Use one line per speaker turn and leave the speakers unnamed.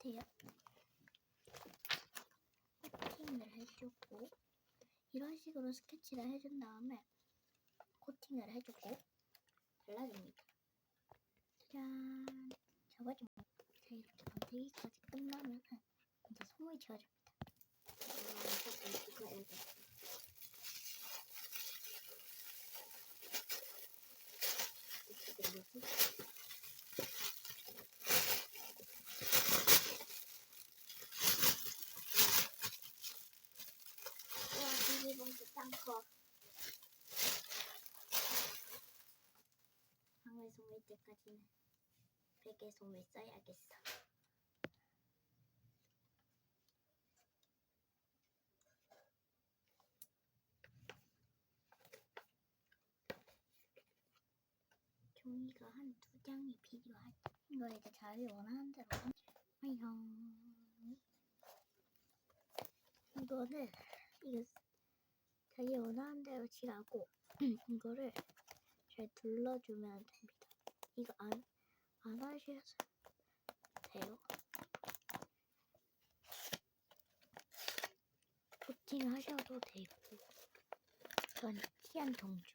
같아요. 코팅을 해주고 이런 식으로 스케치를 해준 다음에 코팅을 해주고 발라줍니다. 저거지 뭐. 자 이렇게 만들기까지 끝나면은 이제 소금이 지워줍니다.
아, 잠깐 이거 해야 돼. 이게 뭐지? 와, 비닐봉지 짱 커. 소물 때까지는 베개 소물 써야겠어.
종이가 한 두 장이 필요하다. 이거 이제 자기 원하는 대로 아영 이거는 이거 자기 원하는 대로 칠하고 이거를 잘 둘러주면 됩니다. 이거 안, 안 하셔도 돼요. 코팅 하셔도 되고. 이건 희한 동주